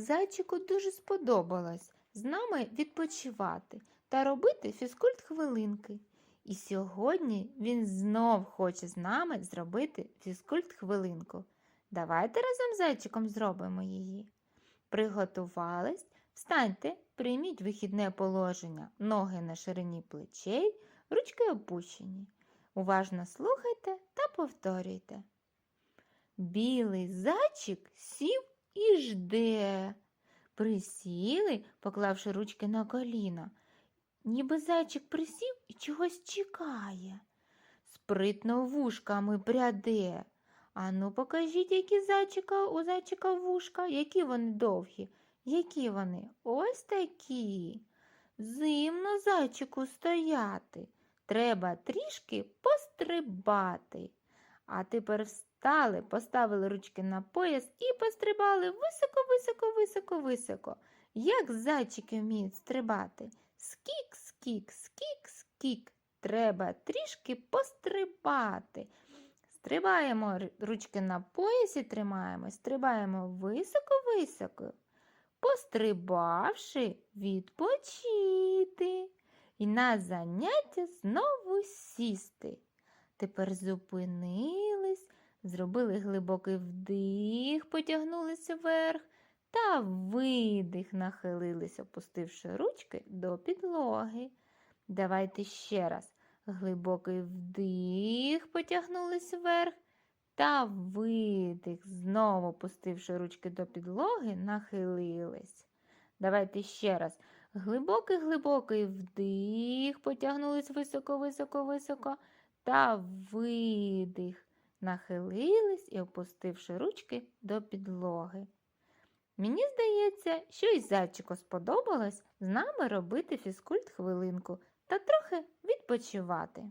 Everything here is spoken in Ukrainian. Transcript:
Зайчику дуже сподобалось з нами відпочивати та робити фізкульт хвилинки. І сьогодні він знов хоче з нами зробити фізкульт хвилинку. Давайте разом з зайчиком зробимо її. Приготувались, встаньте, прийміть вихідне положення, ноги на ширині плечей, ручки опущені. Уважно слухайте та повторюйте. Білий зайчик сів і жде. Присіли, поклавши ручки на коліна. Ніби зайчик присів і чогось чекає. Спритно вушками пряде. Ану, покажіть, які зайчика у зайчика вушка, які вони довгі, які вони ось такі. Зимно зайчику стояти. Треба трішки пострибати. А тепер встали, поставили ручки на пояс і пострибали високо, високо, високо, високо. Як зайчики вміють стрибати. Скік, скік, скік, скік. Треба трішки пострибати. Стрибаємо ручки на поясі, тримаємо, стрибаємо високо-високо. Пострибавши, відпочити. І на заняття знову сісти. Тепер зупинились, зробили глибокий вдих, потягнулися вверх та видих, нахилились, опустивши ручки до підлоги. Давайте ще раз. Глибокий вдих, потягнулись вверх та видих, знову опустивши ручки до підлоги, нахилились. Давайте ще раз. Глибокий, глибокий вдих, потягнулись високо, високо, високо та видих. Нахилились і опустивши ручки до підлоги. Мені здається, що і зайчику сподобалось з нами робити фізкульт хвилинку та трохи відпочивати.